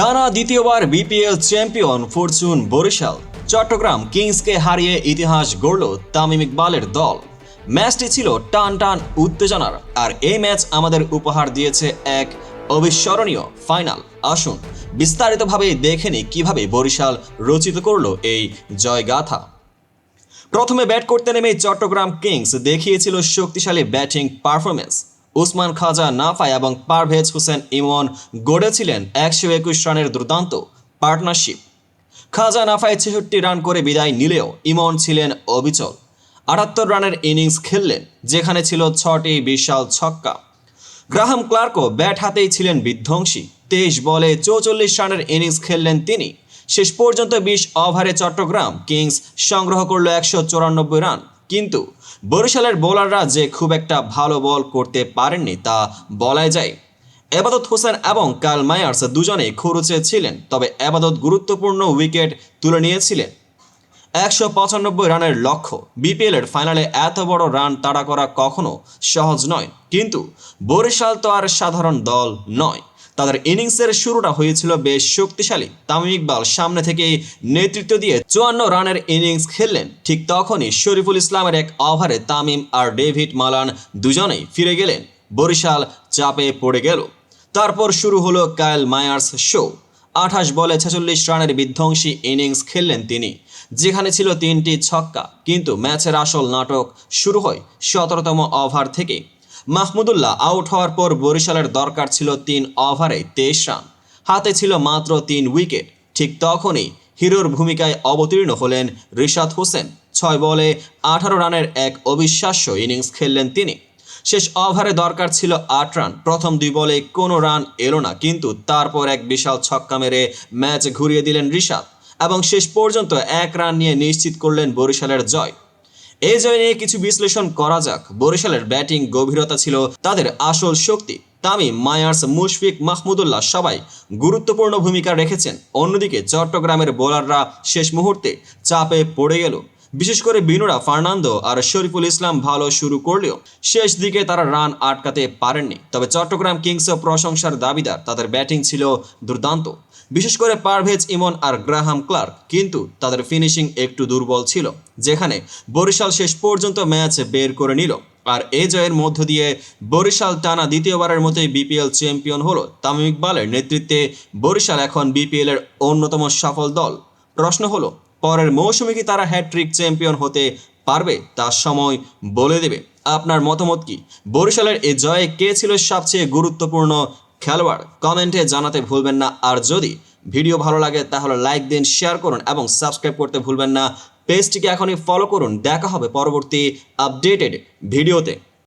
টানা দ্বিতীয়বার BPL champion Fortune Barishal. Chattogram কিংসকে হারিয়ে ইতিহাস গড়ল তামিম ইকবালের দল। ম্যাচটি ছিল টান টান উত্তেজনার, আর এই ম্যাচ আমাদের উপহার দিয়েছে এক অবিস্মরণীয় ফাইনাল। আসুন বিস্তারিতভাবে দেখে নিই কীভাবে বরিশাল রচিত করল এই জয়গাথা। প্রথমে ব্যাট করতে নেমে চট্টগ্রাম কিংস দেখিয়েছিল শক্তিশালী batting performance Usman Khawaja Nafay এবং পারভেজ হোসেন ইমন গড়েছিলেন একশো একুশ রানের দুর্দান্ত পার্টনারশিপ। খাজা নাফায় ছেষট্টি রান করে বিদায় নিলেও ইমন ছিলেন অবিচল। আটাত্তর রানের ইনিংস খেললেন, যেখানে ছিল ছটি বিশাল ছক্কা। গ্রাহাম ক্লার্কও ব্যাট হাতেই ছিলেন বিধ্বংসী। তেইশ বলে চৌচল্লিশ রানের ইনিংস খেললেন তিনি। শেষ পর্যন্ত বিশ ওভারে চট্টগ্রাম কিংস সংগ্রহ করল একশো চুরানব্বই রান। কিন্তু বরিশালের বোলাররা যে খুব একটা ভালো বল করতে পারেননি তা বলাই যায়। এবাদত হোসেন এবং কাল মায়ার্স দুজনেই খরচে ছিলেন, তবে এবাদত গুরুত্বপূর্ণ উইকেট তুলে নিয়েছিলেন। একশো পঁচানব্বই রানের লক্ষ্য বিপিএলের ফাইনালে এত বড় রান তাড়া করা কখনো সহজ নয়, কিন্তু বরিশাল তো আর সাধারণ দল নয়। তাদের ইনিংসের শুরুটা হয়েছিল বেশ শক্তিশালী। তামিম ইকবাল সামনে থেকে নেতৃত্ব দিয়ে চুয়ান্ন রানের ইনিংস খেললেন। ঠিক তখনই শরীফুল ইসলামের এক ওভারে তামিম আর ডেভিড মালান দুজনেই ফিরে গেলেন। বরিশাল চাপে পড়ে গেল। তারপর শুরু হলো কায়েল মায়ার্স শো। আঠাশ বলে ছেচল্লিশ রানের বিধ্বংসী ইনিংস খেললেন তিনি, যেখানে ছিল তিনটি ছক্কা। কিন্তু ম্যাচের আসল নাটক শুরু হয় সতেরোতম ওভার থেকে। মাহমুদুল্লাহ আউট হওয়ার পর বরিশালের দরকার ছিল তিন ওভারে তেইশ রান। হাতে ছিল মাত্র তিন উইকেট। ঠিক তখনই হিরোর ভূমিকায় অবতীর্ণ হলেন রিশাদ হোসেন। ছয় বলে আঠারো রানের এক অবিশ্বাস্য ইনিংস খেললেন তিনি। শেষ ওভারে দরকার ছিল আট রান। প্রথম দুই বলে কোনো রান এলো না, কিন্তু তারপর এক বিশাল ছক্কা মেরে ম্যাচ ঘুরিয়ে দিলেন রিশাদ এবং শেষ পর্যন্ত এক রান নিয়ে নিশ্চিত করলেন বরিশালের জয়। এই জয় নিয়ে কিছু বিশ্লেষণ করা যাক। বরিশালের ব্যাটিং গভীরতা ছিল তাদের আসল শক্তি। তামিম মায়ার্স, মুশফিক, মাহমুদুল্লাহ সবাই গুরুত্বপূর্ণ ভূমিকা রেখেছেন। অন্যদিকে চট্টগ্রামের বোলাররা শেষ মুহূর্তে চাপে পড়ে গেল। বিশেষ করে বিনুরা, ফার্নান্দো আর শরীফুল ইসলাম ভালো শুরু করলেও শেষ দিকে তারা রান আটকাতে পারেননি। তবে চট্টগ্রাম কিংসও প্রশংসার দাবিদার। তাদের ব্যাটিং ছিল দুর্দান্ত। বিশেষ করে পারভেজ ইমন আর গ্রাহাম ক্লার্ক, কিন্তু তাদের ফিনিশিং একটু দুর্বল ছিল, যেখানে বরিশাল শেষ পর্যন্ত ম্যাচ বের করে নিল। আর এই জয়ের মধ্য দিয়ে বরিশাল টানা দ্বিতীয়বারের মতোই বিপিএল চ্যাম্পিয়ন হলো তামিম ইকবালের নেতৃত্বে বরিশাল এখন বিপিএল এর অন্যতম সফল দল। প্রশ্ন হলো, পরের মৌসুমে কি তারা হ্যাট্রিক চ্যাম্পিয়ন হতে পারবে তার সময় বলে দেবে। আপনার মতামত কি? বরিশালের এই জয়ে কে ছিল সবচেয়ে গুরুত্বপূর্ণ খেলোয়াড়, কমেন্টে জানাতে ভুলবেন না। আর যদি ভিডিও ভালো লাগে, তাহলে লাইক দিন শেয়ার করুন এবং সাবস্ক্রাইব করতে ভুলবেন না। পেজটিকে এখনই ফলো করুন। দেখা হবে পরবর্তী আপডেটেড ভিডিওতে।